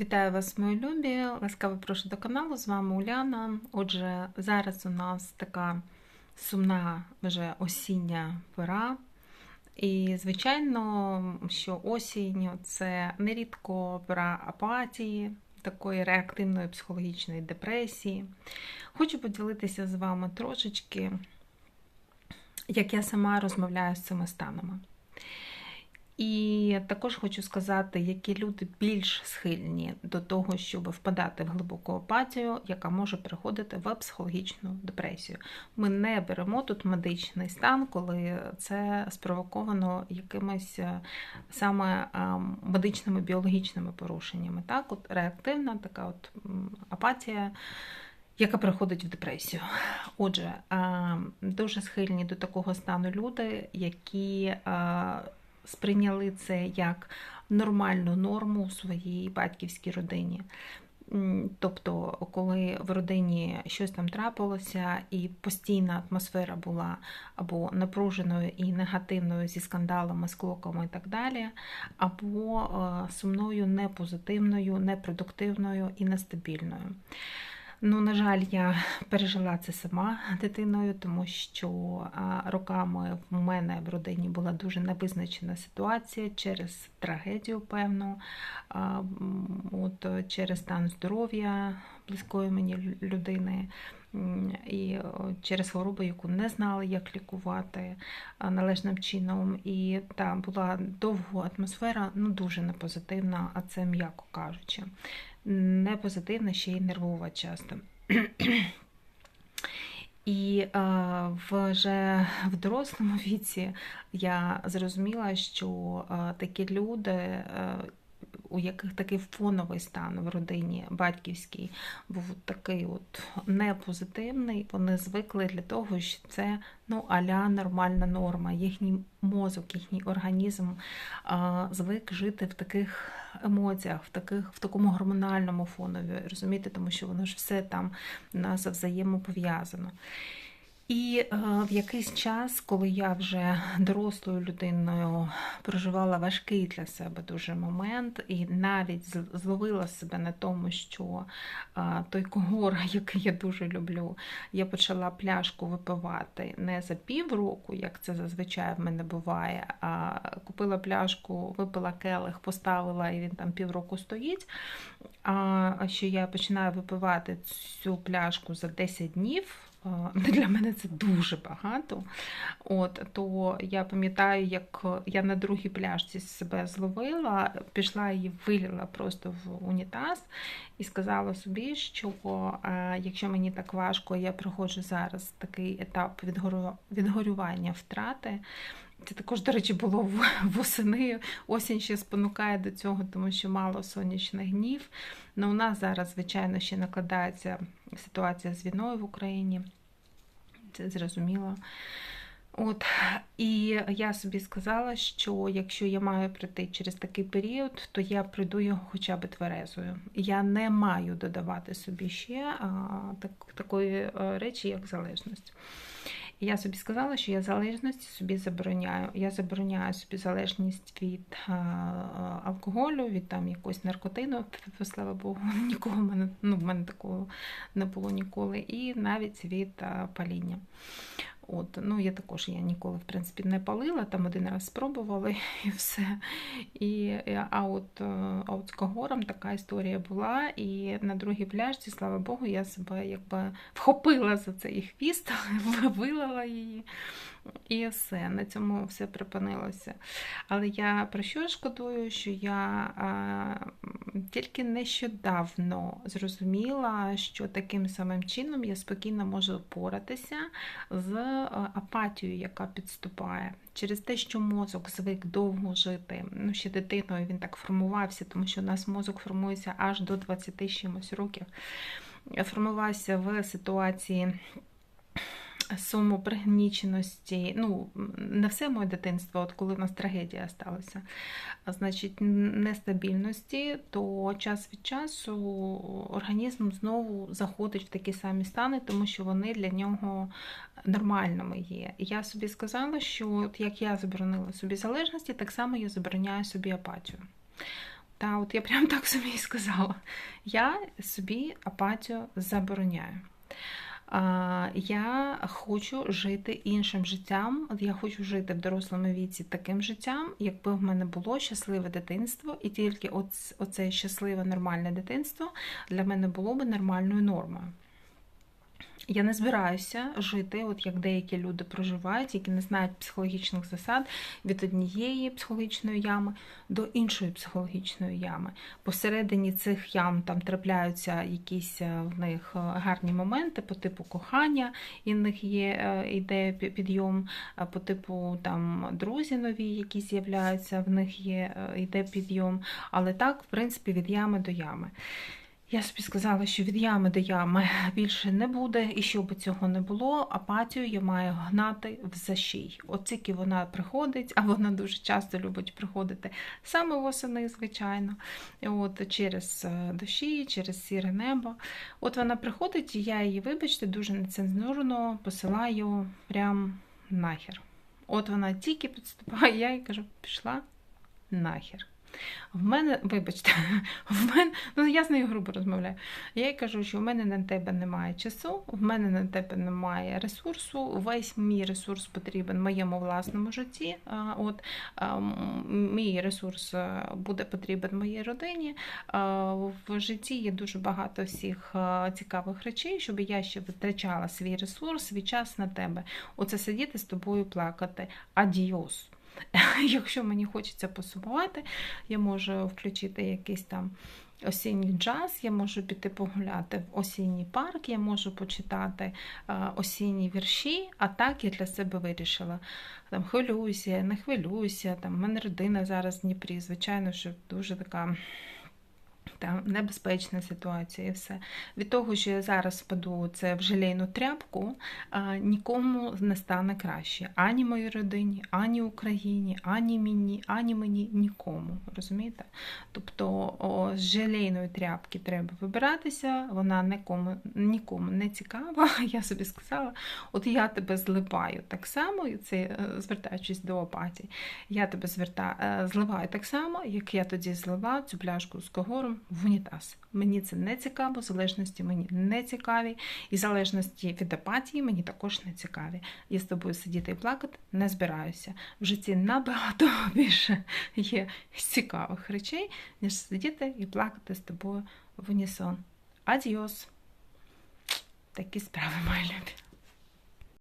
Вітаю вас, мої любі! Ласкаво прошу до каналу. З вами Уляна. Отже, зараз у нас така сумна вже осіння пора. І, звичайно, що осінь це нерідко пора апатії, такої реактивної психологічної депресії. Хочу поділитися з вами трошечки, як я сама розмовляю з цими станами. І також хочу сказати, які люди більш схильні до того, щоб впадати в глибоку апатію, яка може переходити в психологічну депресію. Ми не беремо тут медичний стан, коли це спровоковано якимись е, саме медичними біологічними порушеннями. Так, от реактивна така от апатія. Яка приходить в депресію. Отже, дуже схильні до такого стану люди, які сприйняли це як нормальну норму у своїй батьківській родині. Тобто, коли в родині щось там трапилося, і постійна атмосфера була або напруженою і негативною зі скандалами, склоками і так далі, або е, сумною, непозитивною, непродуктивною і нестабільною. Ну, на жаль, я пережила це сама дитиною, тому що роками в мене в родині була дуже невизначена ситуація через трагедію, певну, от через стан здоров'я близької мені людини. І через хворобу, яку не знали, як лікувати належним чином. І там була довга атмосфера, ну дуже непозитивна, а це м'яко кажучи не позитивна, ще й нервова часто. І е, вже в дорослому віці я зрозуміла, що е, такі люди, е, у яких такий фоновий стан в родині батьківський був такий от непозитивний, вони звикли для того, що це ну, аля нормальна норма. Їхній мозок, їхній організм а, звик жити в таких емоціях, в таких, в такому гормональному фонові, розумієте, тому що воно ж все там у нас взаємопов'язано. І е, в якийсь час, коли я вже дорослою людиною проживала важкий для себе дуже момент, і навіть зловила себе на тому, що е, той когор, який я дуже люблю, я почала пляшку випивати не за півроку, як це зазвичай в мене буває, а купила пляшку, випила келих, поставила, і він там півроку стоїть. А що я починаю випивати цю пляшку за 10 днів. Для мене це дуже багато. От, То я пам'ятаю, як я на другій пляжці себе зловила, пішла і виліла просто в унітаз і сказала собі, що якщо мені так важко, я проходжу зараз такий етап відгорювання втрати. Це також, до речі, було восени. Осінь ще спонукає до цього, тому що мало сонячних днів. Ну, у нас зараз, звичайно, ще накладається ситуація з війною в Україні. Це зрозуміло. От, І я собі сказала, що якщо я маю пройти через такий період, то я пройду його хоча б тверезою. Я не маю додавати собі ще а, так, такої е, речі, як залежність. І я собі сказала, що я залежність собі забороняю. Я забороняю собі залежність від а, алкоголю, від там якогось наркотину, слава Богу, нікого в мене ну, в мене такого не було ніколи, і навіть від а, паління. От, ну Я також я ніколи в принципі, не палила, там один раз спробувала і все. І, А от а от з когором така історія була. І на другій пляжці, слава Богу, я себе якби вхопила за цей хвіст, вилила її. І все, на цьому все припинилося. Але я про що шкодую, що я а, тільки нещодавно зрозуміла, що таким самим чином я спокійно можу впоратися з апатією, яка підступає. Через те, що мозок звик довго жити. Ну, ще дитиною він так формувався, тому що у нас мозок формується аж до 20 чимось років. Формувався в ситуації самопригніченості, ну, не все моє дитинство, от коли в нас трагедія сталася, значить, нестабільності, то час від часу організм знову заходить в такі самі стани, тому що вони для нього нормальними є. Я собі сказала, що от як я заборонила собі залежності, так само я забороняю собі апатію. Та от я прям так собі і сказала. Я собі апатію забороняю. Я хочу жити іншим життям. От я хочу жити в дорослому віці таким життям, якби в мене було щасливе дитинство, і тільки оце щасливе нормальне дитинство для мене було би нормальною нормою. Я не збираюся жити, от як деякі люди проживають, які не знають психологічних засад від однієї психологічної ями до іншої психологічної ями. Посередині цих ям там трапляються якісь е, в них е, гарні моменти по типу кохання, і в них є е, ідея підйом, по типу там друзі нові, які з'являються, в них є іде підйом. Але так, в принципі, від ями до ями. Я собі сказала, що від ями до ями більше не буде, і щоб цього не було, апатію я маю гнати в защій. От тільки вона приходить, а вона дуже часто любить приходити саме восени, звичайно, от через е, дощі, через сіре небо. От вона приходить, і я її, вибачте, дуже нецензурно посилаю прям нахер. От вона тільки підступає, я їй кажу, пішла нахер. В мене, вибачте, в мене, ну я з нею грубо розмовляю. Я їй кажу, що в мене на тебе немає часу, в мене на тебе немає ресурсу. Весь мій ресурс потрібен моєму власному житті. От Мій ресурс е, буде потрібен моїй родині. В житті є дуже багато всіх е, цікавих речей, щоб я ще витрачала свій ресурс, свій час на тебе. Оце сидіти з тобою плакати. Адіос. Якщо мені хочеться посумувати, я можу включити якийсь там осінній джаз, я можу піти погуляти в осінній парк, я можу почитати осінні вірші, а так я для себе вирішила. Там Хвилююся, не хвилююся, там в мене родина зараз в Дніпрі, звичайно, що дуже така. Та небезпечна ситуація і все. Від того, що я зараз впаду це в желейну тряпку, нікому не стане краще. Ані моїй родині, ані Україні, ані мені, ані мені, нікому. Розумієте? Тобто о, з желейної тряпки треба вибиратися, вона нікому, нікому не цікава. Я собі сказала, от я тебе зливаю так само, і це е, звертаючись до апатії, я тебе зверта, е, зливаю так само, як я тоді зливав цю пляшку з когором в унітаз. Мені це не цікаво, залежності мені не цікаві, і залежності від апатії мені також не цікаві. Я з тобою сидіти і плакати не збираюся. В житті набагато більше є цікавих речей, ніж сидіти і плакати з тобою в унісон. Адіос! Такі справи, мої любі.